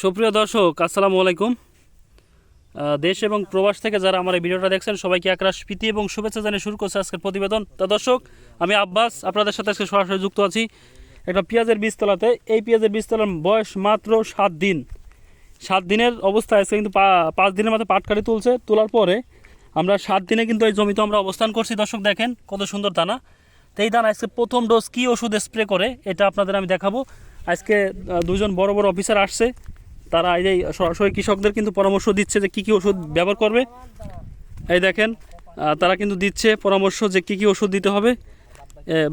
সুপ্রিয় দর্শক, আসসালামু আলাইকুম। দেশ এবং প্রবাস থেকে যারা আমার এই ভিডিওটা দেখছেন, সবাইকে একরাশ প্রীতি এবং শুভেচ্ছা জানিয়ে শুরু করছে আজকের প্রতিবেদন। তো দর্শক, আমি আব্বাস, আপনাদের সাথে আজকে সরাসরি যুক্ত আছি। একটা পেঁয়াজের বীজতলাতে। এই পেঁয়াজের বীজতলার বয়স মাত্র সাত দিন। সাত দিনের অবস্থা আজকে কিন্তু পাঁচ দিনের মধ্যে পাট কাটি তুলছে। তোলার পরে আমরা সাত দিনে কিন্তু এই জমিতে আমরা অবস্থান করছি। দর্শক, দেখেন কত সুন্দর দানা। তো এই দানা আজকে প্রথম ডোজ কী ওষুধ স্প্রে করে, এটা আপনাদের আমি দেখাবো। আজকে দুজন বড় বড় অফিসার আসছে। তারা এই যে সরাসরি কৃষকদের কিন্তু পরামর্শ দিচ্ছে যে কী কী ওষুধ ব্যবহার করবে। এই দেখেন তারা কিন্তু দিচ্ছে পরামর্শ যে কী কী ওষুধ দিতে হবে।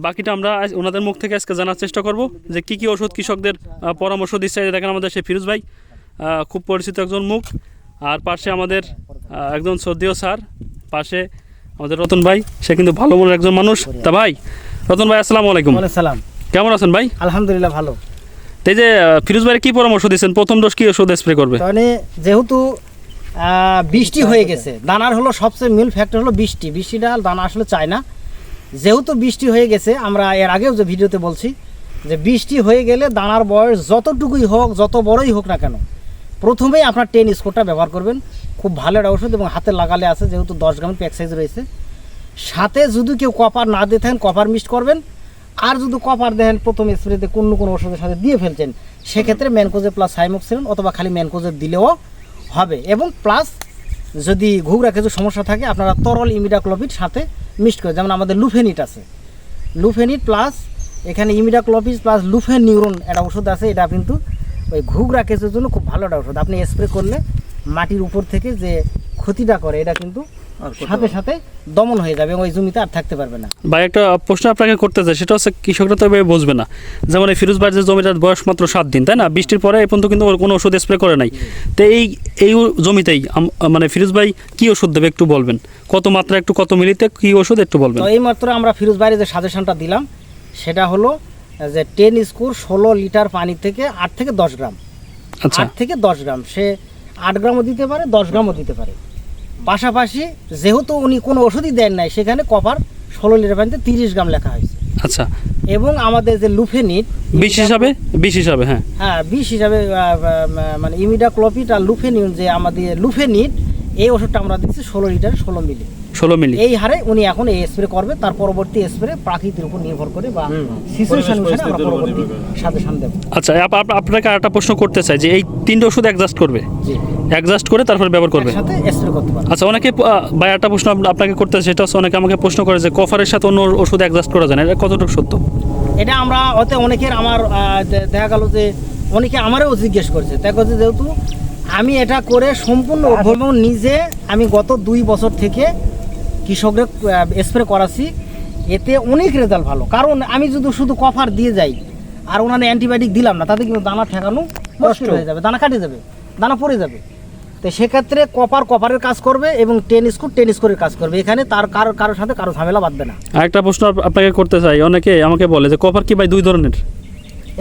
বাকিটা আমরা ওনাদের মুখ থেকে আজকে জানার চেষ্টা করব যে কী কী ওষুধ কৃষকদের পরামর্শ দিচ্ছে। এই দেখেন আমাদের সে ফিরোজ ভাই খুব পরিচিত একজন মুখ। আর পাশে আমাদের একজন শ্রদ্ধেয় স্যার পাশে আমাদের রতন ভাই সে কিন্তু ভালো মনের একজন মানুষ। তা ভাই রতন ভাই আসসালামু আলাইকুম। ওয়ালাইকুম সালাম কেমন আছেন ভাই? আলহামদুলিল্লাহ ভালো। তো এই যে ফিরোজ ভাইয়ের কী পরামর্শ দিচ্ছেন প্রথম ডোজ কি ওষুধ স্প্রে করবে? মানে যেহেতু বৃষ্টি হয়ে গেছে, দানার হলো সবচেয়ে মূল ফ্যাক্টর হলো বৃষ্টি। বৃষ্টিটা দানা আসলে চায় না। যেহেতু বৃষ্টি হয়ে গেছে, আমরা এর আগেও যে ভিডিওতে বলছি যে বৃষ্টি হয়ে গেলে দানার বয়স যতটুকুই হোক, যত বড়ই হোক না কেন, প্রথমেই আপনার টেন স্কোরটা ব্যবহার করবেন। খুব ভালো একটা ওষুধ এবং হাতে লাগালে আছে, যেহেতু দশ গ্রাম প্যাক সাইজ রয়েছে। সাথে যদি কেউ কপার না দিয়ে থাকেন কপার মিক্সড করবেন। আর যদি কপার দেন, প্রথম স্প্রেতে কোনো কোনো ওষুধের সাথে দিয়ে ফেলছেন, সেক্ষেত্রে ম্যানকোজে প্লাস সাইমোক্সিলিন অথবা খালি ম্যানকোজে দিলেও হবে। এবং প্লাস যদি ঘুগরা কিছু সমস্যা থাকে, আপনারা তরল ইমিডাক্লোপিড সাথে মিক্সড করে, যেমন আমাদের লুফেনিট আছে। লুফেনিট প্লাস এখানে ইমিডাক্লোপিড প্লাস লুফেন নিউরন একটা ওষুধ আছে, এটা কিন্তু ওই ঘুগরা কেসের জন্য খুব ভালো একটা ওষুধ। আপনি স্প্রে করলে মাটির উপর থেকে যে ক্ষতিটা করে, এটা কিন্তু সাথে সাথে দমন হয়ে যাবে এবং ওই জমিতে আর থাকতে পারবে না। ভাই একটা প্রশ্ন আপনাকে করতে চাই সেটা হচ্ছে কৃষকরা তো এভাবে বুঝবে না। যেমন এই ফিরোজ ভাইয়ের যে জমিটার বয়স মাত্র সাত দিন তাই না? বৃষ্টির পরে এই পর্যন্ত কিন্তু ওর কোনো ওষুধ স্প্রে করে নাই। তো এই এই জমিতেই মানে ফিরোজ ভাই কী ওষুধ দেবে একটু বলবেন? কত মাত্রা একটু কত মিলিতে কী ওষুধ একটু বলবেন? তো এই মাত্র আমরা ফিরোজ বাইরে যে সাজেশনটা দিলাম সেটা হলো যে টেন স্কোর ষোলো লিটার পানি থেকে আট থেকে দশ গ্রাম। আচ্ছা। আট থেকে দশ গ্রাম। সে আট গ্রামও দিতে পারে দশ গ্রামও দিতে পারে। পাশাপাশি যেহেতু উনি কোনো ওষুধই দেন নাই সেখানে কপার ষোলো লিটার পানিতে তিরিশ গ্রাম লেখা হয়েছে। আচ্ছা। এবং আমাদের যে লুফেনিট বিষ হিসাবে? বিষ হিসাবে হ্যাঁ। হ্যাঁ বিষ হিসাবে মানে ইমিডাক্লোপিড আর লুফেনিন যে আমাদের লুফেনিট এই ওষুধটা আমরা দিচ্ছি ষোলো লিটার ষোলো মিলি। ষোলো মিলি। এই হারে উনি এখন এই স্প্রে করবে তার পরবর্তী স্প্রে প্রাকৃতির উপর নির্ভর করে বা সিচুয়েশন অনুসারে আমরা পরবর্তী সাজেশন দেবো। আচ্ছা আপ- আপ- আপনাকে আরেকটা প্রশ্ন করতে চাই যে এই তিনটে ওষুধ অ্যাডজাস্ট করবে? জি। অ্যাডজাস্ট করে তারপরে ব্যবহার করবে। আচ্ছা অনেকে ভাই একটা প্রশ্ন আপনাকে করতে সেটা হচ্ছে অনেকে আমাকে প্রশ্ন করে যে কফারের সাথে অন্য ওষুধ অ্যাডজাস্ট করা যায় না এটা কতটুকু সত্য? এটা আমরা হতে অনেকের আমার দেখা গেল যে অনেকে আমারও জিজ্ঞেস করছে। দেখো যে যেহেতু আমি এটা করে সম্পূর্ণ এবং নিজে আমি গত দুই বছর থেকে কৃষকদের স্প্রে করাছি এতে অনেক রেজাল্ট ভালো। কারণ আমি যদি শুধু কফার দিয়ে যাই আর ওনাদের অ্যান্টিবায়োটিক দিলাম না তাতে কিন্তু দানা ঠেকানো মুশকিল হয়ে যাবে দানা কাটে যাবে দানা পড়ে যাবে। তো সেক্ষেত্রে কপার কপারের কাজ করবে এবং টেন স্কুর টেন স্কোরের কাজ করবে। এখানে তার কারও কারোর সাথে কারও ঝামেলা বাঁধবে না। আরেকটা প্রশ্ন আপনাকে করতে চাই। অনেকে আমাকে বলে যে কপার কি ভাই দুই ধরনের?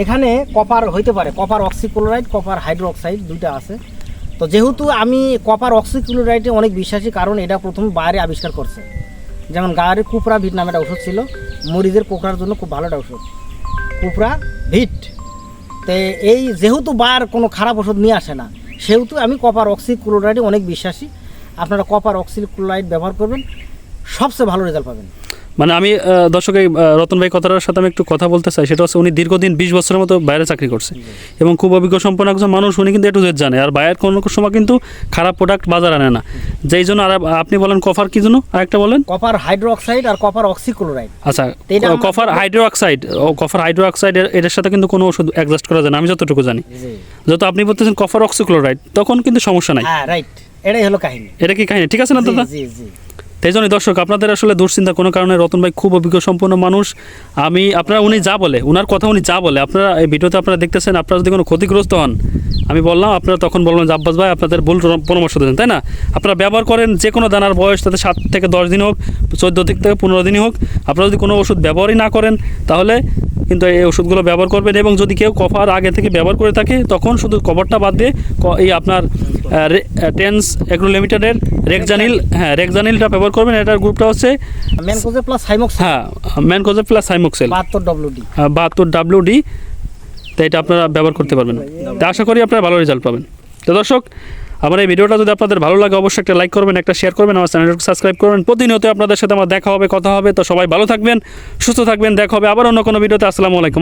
এখানে কপার হইতে পারে। কপার অক্সিক্লোরাইড কপার হাইড্রোক্সাইড দুইটা আছে। তো যেহেতু আমি কপার অক্সিক্লোরাইডে অনেক বিশ্বাসী কারণ এটা প্রথম বাইরে আবিষ্কার করছে। যেমন গাড়ির কুপরা ভিট নামে একটা ওষুধ ছিল। মরিচের পোকরার জন্য খুব ভালো একটা ওষুধ। কুপরা ভিট। তো এই যেহেতু বার কোনো খারাপ ওষুধ নিয়ে আসে না সেহেতু আমি কপার অক্সিক্লোরাইডে অনেক বিশ্বাসী। আপনারা কপার অক্সিক্লোরাইড ব্যবহার করবেন, সবচেয়ে ভালো রেজাল্ট পাবেন। মানে আমি দর্শক এই রতন ভাই কথাটার সাথে আমি একটু কথা বলতে চাই। সেটা হচ্ছে উনি দীর্ঘদিন বিশ বছরের মতো বাইরে চাকরি করছে। এবং খুব অভিজ্ঞ সম্পন্ন একজন মানুষ উনি কিন্তু একটু জানে। আর বাইরের কোনো সময় কিন্তু খারাপ প্রোডাক্ট বাজার আনে না। যেই জন্য আর আপনি বলেন কফার কি জন্য? আরেকটা বলেন। কপার হাইড্রোক্সাইড আর কপার অক্সিক্লোরাইড। আচ্ছা কফার হাইড্রো অক্সাইড ও কফার হাইড্রো অক্সাইড এটার সাথে কিন্তু কোনো ওষুধ অ্যাডজাস্ট করা যায় না। আমি যতটুকু জানি। যত আপনি বলতেছেন কফার অক্সিক্লোরাইড তখন কিন্তু সমস্যা নাই। হ্যাঁ রাইট এটাই হলো কাহিনী। এটা কি কাহিনী? ঠিক আছে না দাদা? জি জি। তাই জন্য দর্শক, আপনাদের আসলে দুশ্চিন্তা কোনো কারণে রতন ভাই খুব অভিজ্ঞ সম্পন্ন মানুষ। আমি, আপনারা উনি যা বলে ওনার কথা উনি যা বলে, আপনারা এই ভিডিওতে আপনারা দেখতেছেন, আপনারা যদি কোনো ক্ষতিগ্রস্ত হন আমি বললাম আপনারা তখন বললাম যে আব্বাস ভাই আপনাদের ভুল পরামর্শ দেন। তাই না? আপনারা ব্যবহার করেন যে কোনো দানার বয়স তাতে সাত থেকে দশ দিন হোক চোদ্দ থেকে পনেরো দিনই হোক। আপনারা যদি কোনো ওষুধ ব্যবহারই না করেন তাহলে কিন্তু এই ওষুধগুলো ব্যবহার করবেন এবং যদি কেউ কফার আগে থেকে ব্যবহার করে থাকে তখন শুধু কভারটা বাদ দিয়ে এই আপনার টেন্স এগ্রো লিমিটেডের রেকজানিল হ্যাঁ রেকজানিলটা ব্যবহার করবেন। এটার গ্রুপটা হচ্ছে ম্যানকোজে প্লাস হাইমক্স হ্যাঁ ম্যানকোজে প্লাস হাইমোক্সেল। বাহাত্তর ডব্লিউ ডি বাহাত্তর ডাব্লিউ ডি তো এটা আপনারা ব্যবহার করতে পারবেন। তো আশা করি আপনারা ভালো রেজাল্ট পাবেন। তো দর্শক, আমার এই ভিডিওটা যদি আপনাদের ভালো লাগে, অবশ্যই একটা লাইক করবেন, একটা শেয়ার করবেন, আমার চ্যানেলটা সাবস্ক্রাইব করবেন। প্রতিনিয়ত আপনাদের সাথে আমার দেখা হবে, কথা হবে। তো সবাই ভালো থাকবেন, সুস্থ থাকবেন। দেখা হবে আবার অন্য কোনো ভিডিওতে। আসসালামু আলাইকুম।